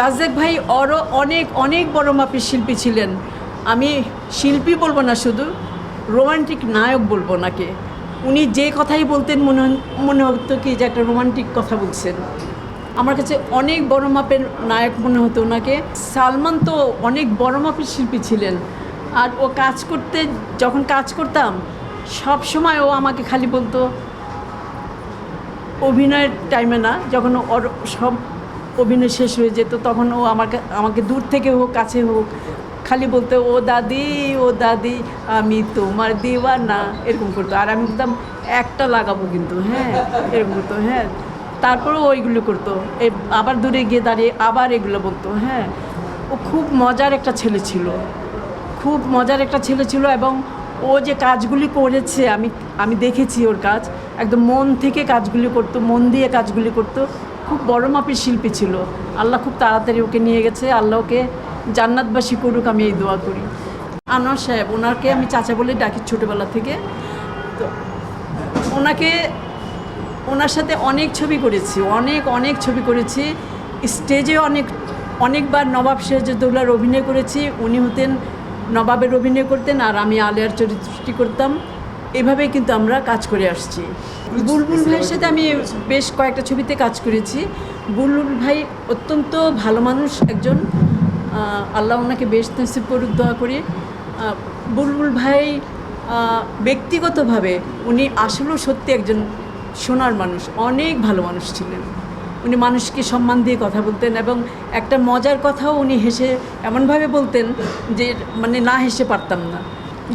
রাজ্জাক ভাই আরও অনেক অনেক বড় মাপের শিল্পী ছিলেন। আমি শিল্পী বলব না শুধু রোমান্টিক নায়ক বলব নাকে উনি যে কথাই বলতেন মনে মনে হতো কি যে একটা রোমান্টিক কথা বলছেন। আমার কাছে অনেক বড় মাপের নায়ক মনে হতো ওনাকে। সালমান তো অনেক বড় মাপের শিল্পী ছিলেন। আর ও কাজ করতে, যখন কাজ করতাম, সব সময় ও আমাকে খালি বলতো, অভিনয়ের টাইমে না, যখন ওর সব অভিনয় শেষ হয়ে যেত, তখন ও আমাকে আমাকে দূর থেকে হোক, কাছে হোক, খালি বলতো, ও দাদি ও দাদি, আমি তোমার দিওয়ানা। এরকম করতো। আর আমি বলতাম, একটা লাগাবো কিন্তু হ্যাঁ? এরকম করতো হ্যাঁ। তারপরেও ওইগুলো করতো। আবার দূরে গিয়ে দাঁড়িয়ে আবার এগুলো বলতো হ্যাঁ। ও খুব মজার একটা ছেলে ছিল। খুব মজার একটা ছেলে ছিল এবং ও যে কাজগুলি করেছে, আমি আমি দেখেছি ওর কাজ। একদম মন থেকে কাজগুলি করতো, মন দিয়ে কাজগুলি করতো। খুব বড় মাপের শিল্পী ছিল। আল্লাহ খুব তাড়াতাড়ি ওকে নিয়ে গেছে। আল্লাহ ওকে জান্নাতবাসী করুক, আমি এই দোয়া করি। আনোয়ার সাহেব, ওনাকে আমি চাচা বলে ডাকি ছোটোবেলা থেকে। তো ওনাকে, ওনার সাথে অনেক ছবি করেছি, অনেক অনেক ছবি করেছি। স্টেজে অনেক, অনেকবার নবাব সিরাজউদ্দৌলার অভিনয় করেছি। উনি হতেন, নবাবের অভিনয় করতেন আর আমি আলিয়ার চরিত্রটি করতাম। এভাবেই কিন্তু আমরা কাজ করে আসছি। বুলবুল ভাইয়ের সাথে আমি বেশ কয়েকটা ছবিতে কাজ করেছি। বুলবুল ভাই অত্যন্ত ভালো মানুষ একজন। আল্লাহ ওনাকে বেশ নসিব করুক দোয়া করি। বুলবুল ভাই ব্যক্তিগতভাবে উনি আসলেও সত্যি একজন সোনার মানুষ অনেক ভালো মানুষ ছিলেন। উনি মানুষকে সম্মান দিয়ে কথা বলতেন এবং একটা মজার কথাও উনি হেসে এমনভাবে বলতেন যে মানে না হেসে পারতাম না।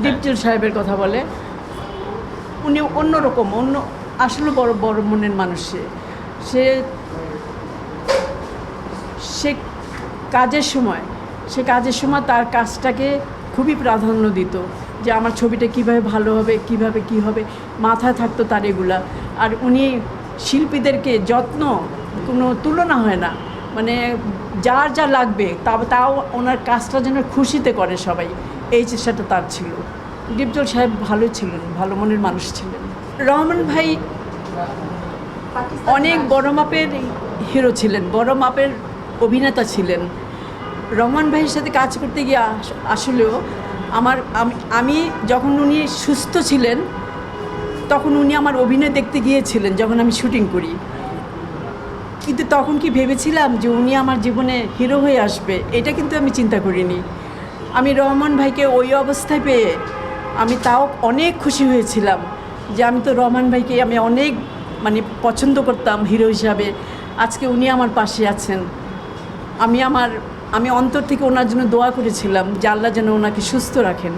ডিপজল সাহেবের কথা বলে। উনি অন্যরকম অন্য আসলে বড় বড় মনের মানুষ সে। সে কাজের সময়, সে কাজের সময় তার কাজটাকে খুবই প্রাধান্য দিত, যে আমার ছবিটা কীভাবে ভালো হবে, কীভাবে কি হবে, মাথায় থাকতো তার এগুলা। আর উনি শিল্পীদেরকে যত্ন কোনো তুলনা হয় না মানে যার যা লাগবে তা তাও ওনার কাজটা যেন খুশিতে করে সবাই, এই চেষ্টাটা তার ছিল। ডিপজল সাহেব ভালো ছিলেন, ভালো মনের মানুষ ছিলেন। রহমান ভাই অনেক বড় মাপের হিরো ছিলেন, বড় মাপের অভিনেতা ছিলেন। রহমান ভাইয়ের সাথে কাজ করতে গিয়ে আস- আসলেও আমার, আমি আমি যখন উনি সুস্থ ছিলেন, তখন উনি আমার অভিনয় দেখতে গিয়েছিলেন যখন আমি শুটিং করি। কিন্তু তখন কি ভেবেছিলাম যে উনি আমার জীবনে হিরো হয়ে আসবে, এটা কিন্তু আমি চিন্তা করিনি। আমি রহমান ভাইকে ওই অবস্থায় পেয়ে আমি তাও অনেক খুশি হয়েছিলাম যে আমি তো রহমান ভাইকে আমি অনেক মানে পছন্দ করতাম হিরো হিসাবে। আজকে উনি আমার পাশে আছেন। আমি আমার, আমি অন্তর থেকে ওনার জন্য দোয়া করেছিলাম যে আল্লাহ যেন ওনাকে সুস্থ রাখেন।